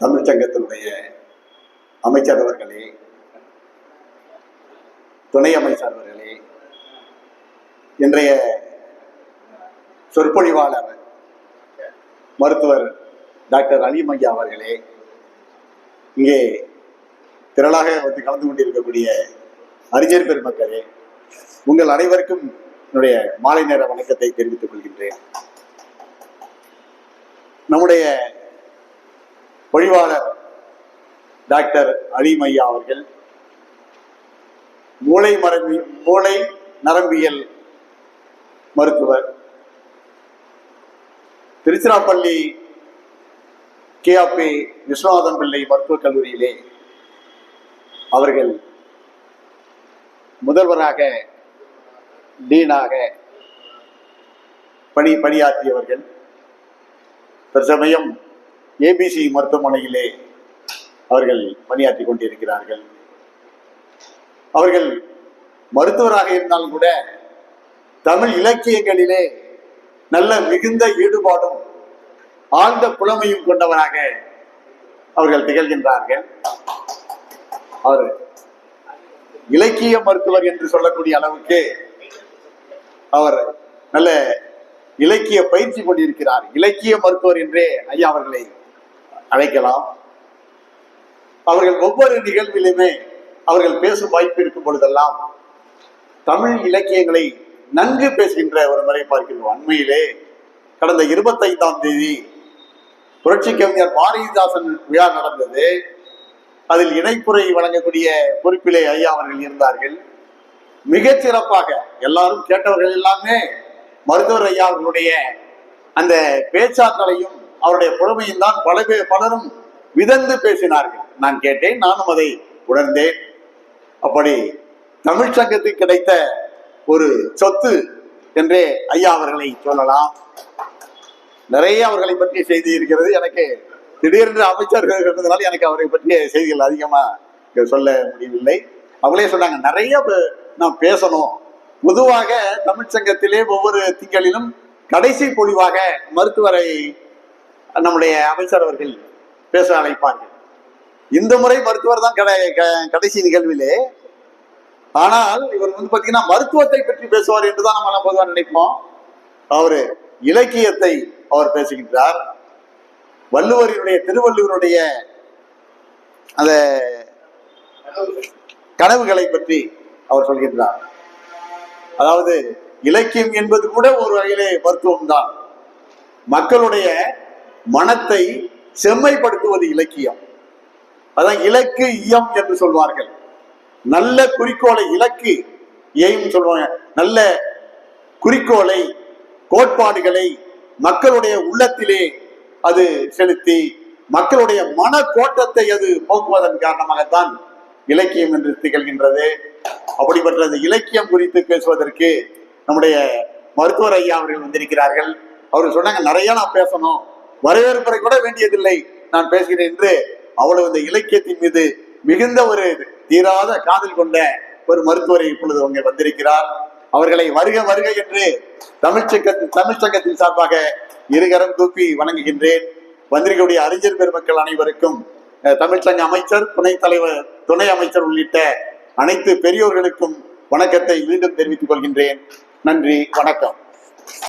தமிழ்ச்சங்கத்தினுடைய அமைச்சர் அவர்களே துணை அமைச்சர் அவர்களே இன்றைய சொற்பொழிவாளர் மருத்துவர் டாக்டர் அலிம் ஐயா அவர்களே இங்கே திரளாக வந்து கலந்து கொண்டிருக்கக்கூடிய அறிஞர் பெருமக்களே உங்கள் அனைவருக்கும் என்னுடைய மாலை நேர வணக்கத்தை தெரிவித்துக் கொள்கின்றேன். நம்முடைய பொழிவாளர் டாக்டர் அலிமையா அவர்கள் மூளை மரபி மூளை நரம்பியல் மருத்துவர் திருச்சிராப்பள்ளி கேஆபி விஸ்வநாதன் பிள்ளை மருத்துவக் கல்லூரியிலே அவர்கள் முதல்வராக டீனாக பணி பணியாற்றியவர்கள். தற்சமயம் ஏபிசி மருத்துவமனையிலே அவர்கள் பணியாற்றி கொண்டிருக்கிறார்கள். அவர்கள் மருத்துவராக இருந்தாலும் கூட தமிழ் இலக்கியங்களிலே நல்ல மிகுந்த ஈடுபாடும் ஆழ்ந்த புலமையும் கொண்டவராக அவர்கள் திகழ்கின்றார்கள். அவர் இலக்கிய மருத்துவர் என்று சொல்லக்கூடிய அளவுக்கு அவர் நல்ல இலக்கிய பயிற்சி கொண்டிருக்கிறார். இலக்கிய மருத்துவர் என்றே ஐயா அவர்களை அழைக்கலாம். அவர்கள் ஒவ்வொரு நிகழ்விலுமே அவர்கள் பேசும் வாய்ப்பு இருக்கும் பொழுதெல்லாம் தமிழ் இலக்கியங்களை நன்கு பேசுகின்ற ஒரு முறை பார்க்கிறோம் அண்மையிலே கடந்த இருபத்தைந்தாம் தேதி புரட்சி கவிஞர் பாரதிதாசன் விழா நடந்தது. அதில் இணைப்புரை வழங்கக்கூடிய பொறுப்பிலே ஐயா அவர்கள் இருந்தார்கள். மிகச் சிறப்பாக எல்லாரும் கேட்டவர்கள் எல்லாமே மருத்துவர் ஐயா அவர்களுடைய அந்த பேச்சாற்றலையும் அவருடைய புலமையும் தான் பல பேர் பலரும் விதந்து பேசினார்கள். நான் கேட்டேன் நானும் அதை உணர்ந்தேன். அப்படி தமிழ் சங்கத்துக்கு கிடைத்த ஒரு சொத்து என்றே ஐயா அவர்களை சொல்லலாம். நிறைய அவர்களை பற்றிய செய்தி இருக்கிறது. எனக்கு திடீரென்று அமைச்சர்கள் இருந்ததுனால எனக்கு அவரை பற்றிய செய்திகள் அதிகமா சொல்ல முடியவில்லை. அவங்களே சொன்னாங்க நிறைய நான் பேசணும். பொதுவாக தமிழ்ச்சங்கத்திலே ஒவ்வொரு திங்களிலும் கடைசி பொழிவாக மருத்துவரை நம்முடைய அமைச்சர் அவர்கள் பேச அழைப்பார்கள். இந்த முறை மருத்துவர் தான் கடை- க- கடைசி நிகழ்விலே. ஆனால் இவர் வந்து பாத்தீங்கன்னா மருத்துவத்தை பற்றி பேசுவார் என்றுதான் நம்ம எல்லாம் பொதுவாக நினைப்போம். அவரு இலக்கியத்தை அவர் பேசுகின்றார். வள்ளுவரினுடைய திருவள்ளுவருடைய அந்த கனவுகளை பற்றி அவர் சொல்கின்றார். அதாவது இலக்கியம் என்பது கூட ஒரு வகையிலே மருத்துவம் தான் மக்களுடைய மனத்தை செம்மைப்படுத்துவது இலக்கியம். அதான் இலக்கு இயம் என்று சொல்வார்கள். நல்ல குறிக்கோளை இலக்கு எய்ம் சொல்லுவாங்க நல்ல குறிக்கோளை கோட்பாடுகளை மக்களுடைய உள்ளத்திலே அது செலுத்தி மக்களுடைய மன கோட்டத்தை அது போக்குவதன் காரணமாகத்தான் இலக்கியம் என்று திகழ்கின்றது. அப்படிப்பட்ட அந்த இலக்கியம் குறித்து பேசுவதற்கு நம்முடைய மருத்துவர் ஐயா அவர்கள் வந்திருக்கிறார்கள். அவர் சொன்னாங்க நிறைய நான் பேசணும். வரவேற்புரை கூட வேண்டியதில்லை. நான் பேசுகிறேன் என்று அவ்வளவு இந்த இலக்கியத்தின் மீது மிகுந்த ஒரு தீராத காதல் கொண்ட ஒரு மருத்துவரை இப்பொழுது அவங்க வந்திருக்கிறார். அவர்களை வருக வருக என்று தமிழ் சங்கத்தின் தமிழ் சங்கத்தின் சார்பாக இருகரம் தூப்பி வணங்குகின்றேன். வந்திருக்கக்கூடிய அறிஞர் பெருமக்கள் அனைவருக்கும் அஹ், அமைச்சர் துணைத் தலைவர் துணை அமைச்சர் உள்ளிட்ட அனைத்து பெரியோர்களுக்கும் வணக்கத்தை மீண்டும் தெரிவித்துக் கொள்கின்றேன். நன்றி வணக்கம்.